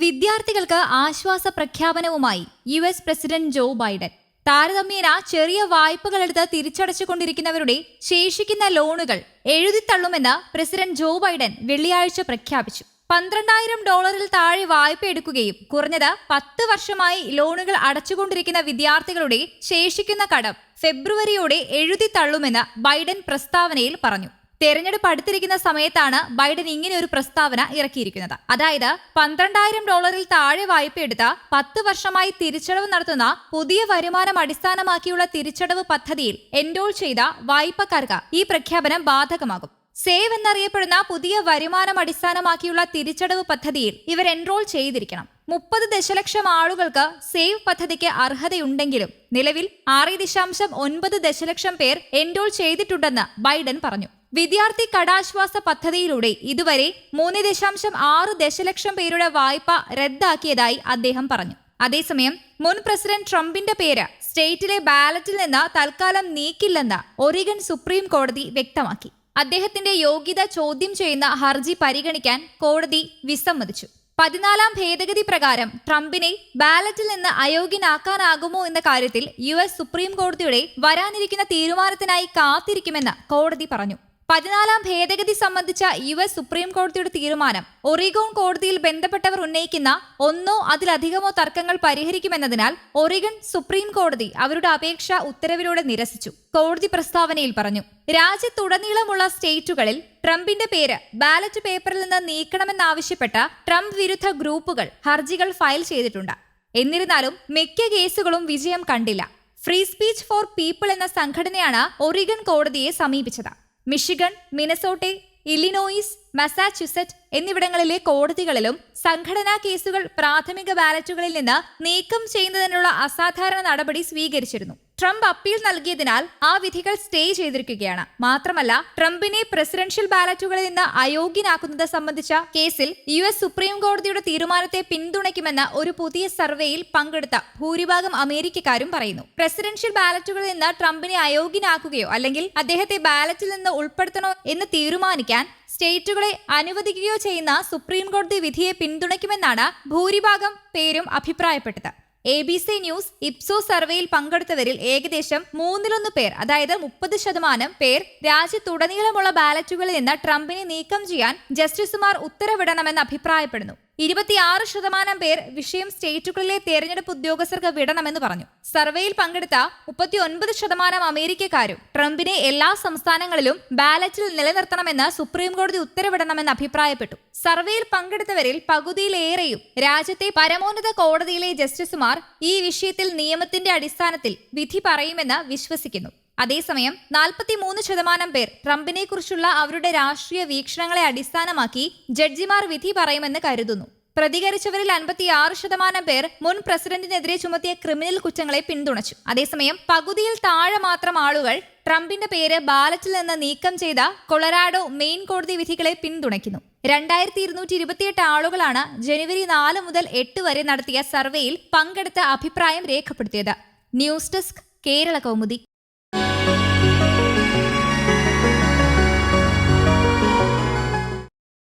വിദ്യാർത്ഥികൾക്ക് ആശ്വാസ പ്രഖ്യാപനവുമായി U S president Joe Biden. താരതമ്യേന ചെറിയ വായ്പകളെടുത്ത് തിരിച്ചടച്ചുകൊണ്ടിരിക്കുന്നവരുടെ ശേഷിക്കുന്ന ലോണുകൾ എഴുതിത്തള്ളുമെന്ന് പ്രസിഡന്റ് ജോ ബൈഡൻ വെള്ളിയാഴ്ച പ്രഖ്യാപിച്ചു. പന്ത്രണ്ടായിരം ഡോളറിൽ താഴെ വായ്പ എടുക്കുകയും കുറഞ്ഞത് പത്ത് വർഷമായി ലോണുകൾ അടച്ചുകൊണ്ടിരിക്കുന്ന വിദ്യാർത്ഥികളുടെ ശേഷിക്കുന്ന കടം ഫെബ്രുവരിയോടെ എഴുതിത്തള്ളുമെന്ന് ബൈഡൻ പ്രസ്താവനയിൽ പറഞ്ഞു. തെരഞ്ഞെടുപ്പ് അടുത്തിരിക്കുന്ന സമയത്താണ് ബൈഡൻ ഇങ്ങനെ ഒരു പ്രസ്താവന ഇറക്കിയിരിക്കുന്നത്. അതായത് പന്ത്രണ്ടായിരം ഡോളറിൽ താഴെ വായ്പയെടുത്ത പത്ത് വർഷമായി തിരിച്ചടവ് നടത്തുന്ന പുതിയ വരുമാനം അടിസ്ഥാനമാക്കിയുള്ള തിരിച്ചടവ് പദ്ധതിയിൽ എൻറോൾ ചെയ്ത വായ്പക്കാർക്ക് ഈ പ്രഖ്യാപനം ബാധകമാകും. സേവ് എന്നറിയപ്പെടുന്ന പുതിയ വരുമാനം അടിസ്ഥാനമാക്കിയുള്ള തിരിച്ചടവ് പദ്ധതിയിൽ ഇവർ എൻറോൾ ചെയ്തിരിക്കണം. മുപ്പത് ദശലക്ഷം ആളുകൾക്ക് സേവ് പദ്ധതിക്ക് അർഹതയുണ്ടെങ്കിലും നിലവിൽ ആറ് ദശാംശം ഒൻപത് ദശലക്ഷം പേർ എൻറോൾ ചെയ്തിട്ടുണ്ടെന്ന് ബൈഡൻ പറഞ്ഞു. വിദ്യാർത്ഥി കടാശ്വാസ പദ്ധതിയിലൂടെ ഇതുവരെ മൂന്ന് ദശാംശം ആറ് ദശലക്ഷം പേരുടെ വായ്പ റദ്ദാക്കിയതായി അദ്ദേഹം പറഞ്ഞു. അതേസമയം മുൻ പ്രസിഡന്റ് ട്രംപിന്റെ പേര് സ്റ്റേറ്റിലെ ബാലറ്റിൽ നിന്ന് തൽക്കാലം നീക്കില്ലെന്ന് ഒറിഗൺ സുപ്രീം കോടതി വ്യക്തമാക്കി. അദ്ദേഹത്തിന്റെ യോഗ്യത ചോദ്യം ചെയ്യുന്ന ഹർജി പരിഗണിക്കാൻ കോടതി വിസമ്മതിച്ചു. പതിനാലാം ഭേദഗതി പ്രകാരം ട്രംപിനെ ബാലറ്റിൽ നിന്ന് അയോഗ്യനാക്കാനാകുമോ എന്ന കാര്യത്തിൽ യു എസ് സുപ്രീം കോടതിയുടെ വരാനിരിക്കുന്ന തീരുമാനത്തിനായി കാത്തിരിക്കുമെന്ന് കോടതി പറഞ്ഞു. പതിനാലാം ഭേദഗതി സംബന്ധിച്ച യു എസ് സുപ്രീം കോടതിയുടെ തീരുമാനം ഒറിഗോൺ കോടതിയിൽ ബന്ധപ്പെട്ടവർ ഉന്നയിക്കുന്ന ഒന്നോ അതിലധികമോ തർക്കങ്ങൾ പരിഹരിക്കുമെന്നതിനാൽ ഒറിഗൺ സുപ്രീം കോടതി അവരുടെ അപേക്ഷ ഉത്തരവിലൂടെ നിരസിച്ചു. കോടതി പ്രസ്താവനയിൽ പറഞ്ഞു രാജ്യത്തുടനീളമുള്ള സ്റ്റേറ്റുകളിൽ ട്രംപിന്റെ പേര് ബാലറ്റ് പേപ്പറിൽ നിന്ന് നീക്കണമെന്നാവശ്യപ്പെട്ട ട്രംപ് വിരുദ്ധ ഗ്രൂപ്പുകൾ ഹർജികൾ ഫയൽ ചെയ്തിട്ടുണ്ട്. എന്നിരുന്നാലും മിക്ക കേസുകളും വിജയം കണ്ടില്ല. ഫ്രീ സ്പീച്ച് ഫോർ പീപ്പിൾ എന്ന സംഘടനയാണ് ഒറിഗൺ കോടതിയെ സമീപിച്ചത്. മിഷിഗൺ മിനസോട്ടെ ഇല്ലിനോയിസ് മസാച്യുസെറ്റ് എന്നിവിടങ്ങളിലെ കോടതികളിലും സംഘടനാ കേസുകൾ പ്രാഥമിക ബാലറ്റുകളിൽ നിന്ന് നീക്കം ചെയ്യുന്നതിനുള്ള അസാധാരണ നടപടി സ്വീകരിച്ചിരുന്നു. ട്രംപ് അപ്പീൽ നൽകിയതിനാൽ ആ വിധികൾ സ്റ്റേ ചെയ്തിരിക്കുകയാണ്. മാത്രമല്ല ട്രംപിനെ പ്രസിഡൻഷ്യൽ ബാലറ്റുകളിൽ നിന്ന് അയോഗ്യനാക്കുന്നത് സംബന്ധിച്ച കേസിൽ യു എസ് സുപ്രീം കോടതിയുടെ തീരുമാനത്തെ പിന്തുണയ്ക്കുമെന്ന് ഒരു പുതിയ സർവേയിൽ പങ്കെടുത്ത ഭൂരിഭാഗം അമേരിക്കക്കാരും പറയുന്നു. പ്രസിഡൻഷ്യൽ ബാലറ്റുകളിൽ നിന്ന് ട്രംപിനെ അയോഗ്യനാക്കുകയോ അല്ലെങ്കിൽ അദ്ദേഹത്തെ ബാലറ്റിൽ നിന്ന് ഉൾപ്പെടുത്തണോ എന്ന് തീരുമാനിക്കാൻ സ്റ്റേറ്റുകളെ അനുവദിക്കുകയോ ചെയ്യുന്ന സുപ്രീം കോടതി വിധിയെ പിന്തുണയ്ക്കുമെന്നാണ് ഭൂരിഭാഗം പേരും അഭിപ്രായപ്പെട്ടത്. A B C News Ipsos സർവേയിൽ പങ്കെടുത്തവരിൽ ഏകദേശം മൂന്നിലൊന്ന് പേർ അതായത് മുപ്പത് ശതമാനം പേർ രാജ്യത്തുടനീളമുള്ള ബാലറ്റുകളിൽ നിന്ന് ട്രംപിനെ നീക്കം ചെയ്യാൻ ജസ്റ്റിസുമാർ ഉത്തരവിടണമെന്ന് അഭിപ്രായപ്പെടുന്നു. ഇരുപത്തിയാറ് ശതമാനം പേർ വിഷയം സ്റ്റേറ്റുകളിലെ തെരഞ്ഞെടുപ്പ് ഉദ്യോഗസ്ഥർക്ക് വിടണമെന്ന് പറഞ്ഞു. സർവേയിൽ പങ്കെടുത്ത മുപ്പത്തിയൊൻപത് ശതമാനം അമേരിക്കക്കാരും ട്രംപിനെ എല്ലാ സംസ്ഥാനങ്ങളിലും ബാലറ്റിൽ നിലനിർത്തണമെന്ന് സുപ്രീംകോടതി ഉത്തരവിടണമെന്ന് അഭിപ്രായപ്പെട്ടു. സർവേയിൽ പങ്കെടുത്തവരിൽ പകുതിയിലേറെയും രാജ്യത്തെ പരമോന്നത കോടതിയിലെ ജസ്റ്റിസുമാർ ഈ വിഷയത്തിൽ നിയമത്തിന്റെ അടിസ്ഥാനത്തിൽ വിധി പറയുമെന്ന് വിശ്വസിക്കുന്നു. അതേസമയം നാൽപ്പത്തിമൂന്ന് ശതമാനം പേർ ട്രംപിനെക്കുറിച്ചുള്ള അവരുടെ രാഷ്ട്രീയ വീക്ഷണങ്ങളെ അടിസ്ഥാനമാക്കി ജഡ്ജിമാർ വിധി പറയുമെന്ന് കരുതുന്നു. പ്രതികരിച്ചവരിൽ അൻപത്തിയാറ് ശതമാനം പേർ മുൻ പ്രസിഡന്റിനെതിരെ ചുമത്തിയ ക്രിമിനൽ കുറ്റങ്ങളെ പിന്തുണച്ചു. അതേസമയം പകുതിയിൽ താഴെ മാത്രം ആളുകൾ ട്രംപിന്റെ പേര് ബാലറ്റിൽ നിന്ന് നീക്കം ചെയ്ത കൊളറാഡോ മെയിൻ കോടതി വിധികളെ പിന്തുണയ്ക്കുന്നു. രണ്ടായിരത്തി ഇരുന്നൂറ്റി ഇരുപത്തിയെട്ട് ആളുകളാണ് ജനുവരി നാല് മുതൽ എട്ട് വരെ നടത്തിയ സർവേയിൽ പങ്കെടുത്ത അഭിപ്രായം രേഖപ്പെടുത്തിയത്. News desk Kerala Kaumudi